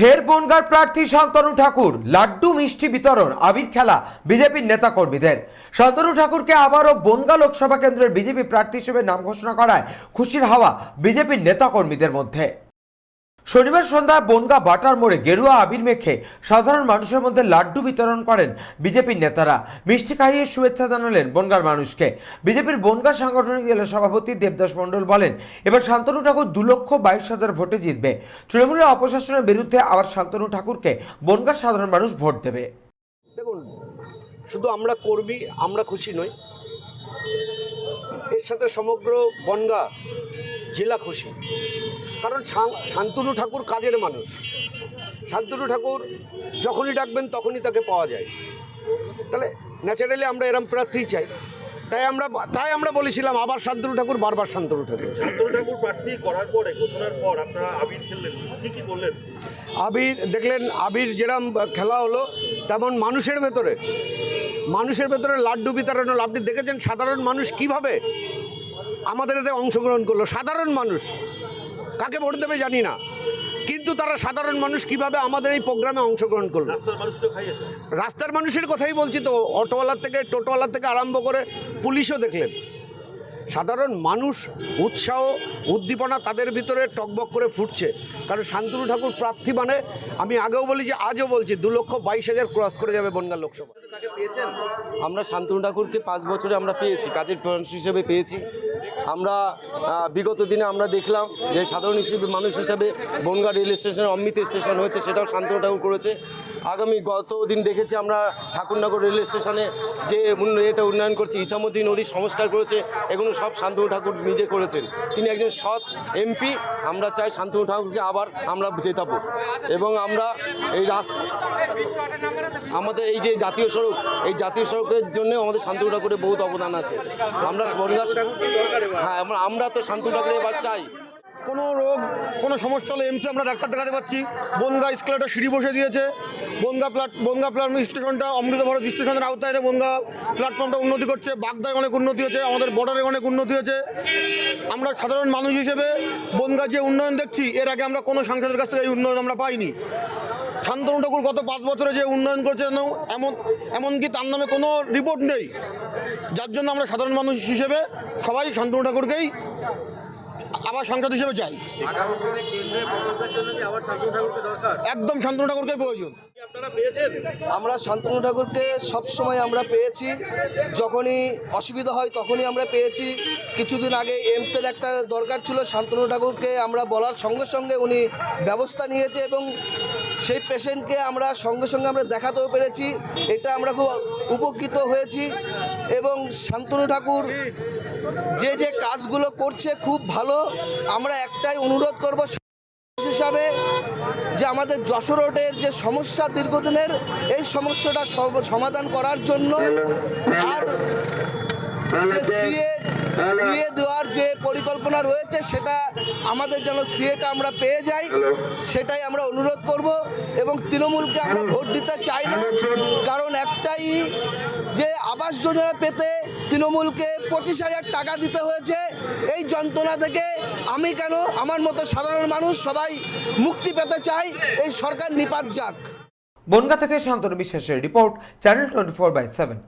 ফের বনগার প্রার্থী শান্তনু ঠাকুর, লাড্ডু মিষ্টি বিতরণ, আবির খেলা বিজেপির নেতাকর্মীদের। শান্তনু ঠাকুরকে আবারও বনগা লোকসভা কেন্দ্রের বিজেপি প্রার্থী হিসেবে নাম ঘোষণা করায় খুশির হাওয়া বিজেপির নেতাকর্মীদের মধ্যে। শনিবার সন্ধ্যায় বনগা বাটার মোড়ে গেরুয়া আবির মেখে সাধারণ মানুষের মধ্যে লাড্ডু বিতরণ করেন বিজেপির নেতারা। মিষ্টি খাইয়ে শুভেচ্ছা জানালেন বনগার মানুষকে। বিজেপির বনগা সাংগঠনিক জেলা সভাপতি দেবদাস মণ্ডল বলেন, এবার শান্তনু ঠাকুর দু লক্ষ বাইশ হাজার ভোটে জিতবে। তৃণমূলের অপশাসনের বিরুদ্ধে আবার শান্তনু ঠাকুরকে বনগার সাধারণ মানুষ ভোট দেবে। দেখুন, শুধু আমরা কর্মী, আমরা খুশি নই। এর সাথে সমগ্র বনগা জেলা খুশি। কারণ শান্তনু ঠাকুর কাজের মানুষ। শান্তনু ঠাকুর যখনই ডাকবেন তখনই তাকে পাওয়া যায়। তাহলে ন্যাচারালি আমরা এরম প্রার্থী চাই। তাই আমরা তাই আমরা বলেছিলাম আবার শান্তনু ঠাকুর বারবার শান্তনু ঠাকুর। শান্তনু ঠাকুর প্রার্থী করার পরে ঘোষণার পর আপনারা আবির খেললেন। কি কি করলেন? আবির দেখলেন আবির যেরম খেলা হলো তেমন মানুষের ভেতরে। মানুষের ভেতরে লাড্ডু বিতরণ হলো। আপনি দেখেছেন সাধারণ মানুষ কীভাবে আমাদের এতে অংশগ্রহণ করল? সাধারণ মানুষ। কাকে ভোট দেবে জানি না। কিন্তু তারা সাধারণ মানুষ কীভাবে আমাদের এই প্রোগ্রামে অংশগ্রহণ করল? রাস্তার মানুষের কথাই বলছি তো অটোওয়ালার থেকে টোটোওয়ালার থেকে আরম্ভ করে পুলিশও দেখলেন। সাধারণ মানুষ উৎসাহ উদ্দীপনা তাদের ভিতরে টকবক করে ফুটছে। কারণ শান্তনু ঠাকুর প্রার্থী মানে আমি আগেও বলেছি আজও বলছি দু লক্ষ বাইশ হাজার ক্রস করে যাবে বনগাঁ লোকসভা। পেয়েছেন? আমরা শান্তনু ঠাকুরকে পাঁচ বছরে আমরা পেয়েছি কাজের মানুষ হিসেবে পেয়েছি। আমরা বিগত দিনে আমরা দেখলাম যে সাধারণ হিসেবে মানুষ হিসাবে Bongaon rail station, Amrit station হয়েছে, সেটাও শান্তনু ঠাকুর করেছে। আগামী গত দিন দেখেছি আমরা ঠাকুরনগর রেল স্টেশনে যে এটা উন্নয়ন করছে, ইসামতি নদীর সংস্কার করেছে, এগুলো সব শান্তনু ঠাকুর নিজে করেছেন। তিনি একজন সৎ এমপি, আমরা চাই শান্তনু ঠাকুরকে আবার আমরা জেতাবো। এবং আমরা এই রাস্তা আমাদের এই যে জাতীয় সড়ক, এই জাতীয় সড়কের জন্য আমাদের শান্তনু ঠাকুরের বহুত অবদান আছে। আমরা হ্যাঁ আমরা তো শান্তনু ঠাকুরের এবার চাই। কোনো রোগ, কোনো সমস্যা হলে এমসে আমরা ডাক্তার দেখাতে পাচ্ছি। বনগা স্কুলে সিঁড়ি বসে দিয়েছে। বনগা প্লাট, বনগা প্ল্যাটফর্ম স্টেশনটা, অমৃত ভারত স্টেশনের আওতায় বনগা প্ল্যাটফর্মটা উন্নতি করছে। বাগদায় অনেক উন্নতি হয়েছে, আমাদের বর্ডারে অনেক উন্নতি হয়েছে। আমরা সাধারণ মানুষ হিসেবে বনগা যে উন্নয়ন দেখছি, এর আগে আমরা কোনো সাংসদের কাছ থেকে এই উন্নয়ন আমরা পাইনি। শান্তনু ঠাকুর গত পাঁচ বছরে যে উন্নয়ন করছে যেন এমন এমনকি তার নামে কোনো রিপোর্ট নেই? যার জন্য আমরা সাধারণ মানুষ হিসেবে সবাই শান্তনু ঠাকুরকেই আবার সাংসদ হিসেবে চাই। একদম শান্তনু ঠাকুরকে প্রয়োজন। আমরা শান্তনু ঠাকুরকে সবসময় আমরা পেয়েছি। যখনই অসুবিধা হয় তখনই আমরা পেয়েছি। কিছুদিন আগে এইমসের একটা দরকার ছিল, শান্তনু ঠাকুরকে আমরা বলার সঙ্গে সঙ্গে উনি ব্যবস্থা নিয়েছে এবং সেই পেশেন্টকে আমরা সঙ্গে সঙ্গে আমরা দেখাতেও পেরেছি। এটা আমরা খুব উপকৃত হয়েছি এবং শান্তনু ঠাকুর যে যে কাজগুলো করছে খুব ভালো। আমরা একটাই অনুরোধ করব হিসাবে যে আমাদের যশোর রোডের যে সমস্যা দীর্ঘদিনের এই সমস্যাটা সমাধান করার জন্য আর সিএ সিএ দেওয়ার যে পরিকল্পনা রয়েছে সেটা আমাদের যেন সিএটা আমরা পেয়ে যাই সেটাই আমরা অনুরোধ করব এবং তৃণমূলকে আমরা ভোট দিতে চাই না। কারণ একটাই যে আবাস যোজনা পেতে তৃণমূলকে পঁচিশ হাজার টাকা দিতে হয়েছে এই যন্ত্রণা থেকে আমি কেন আমার মতো সাধারণ মানুষ সবাই মুক্তি পেতে চাই এই সরকার নিপাত যাক। বনগা থেকে শান্তনু বিশ্বাসের report channel twenty four by seven.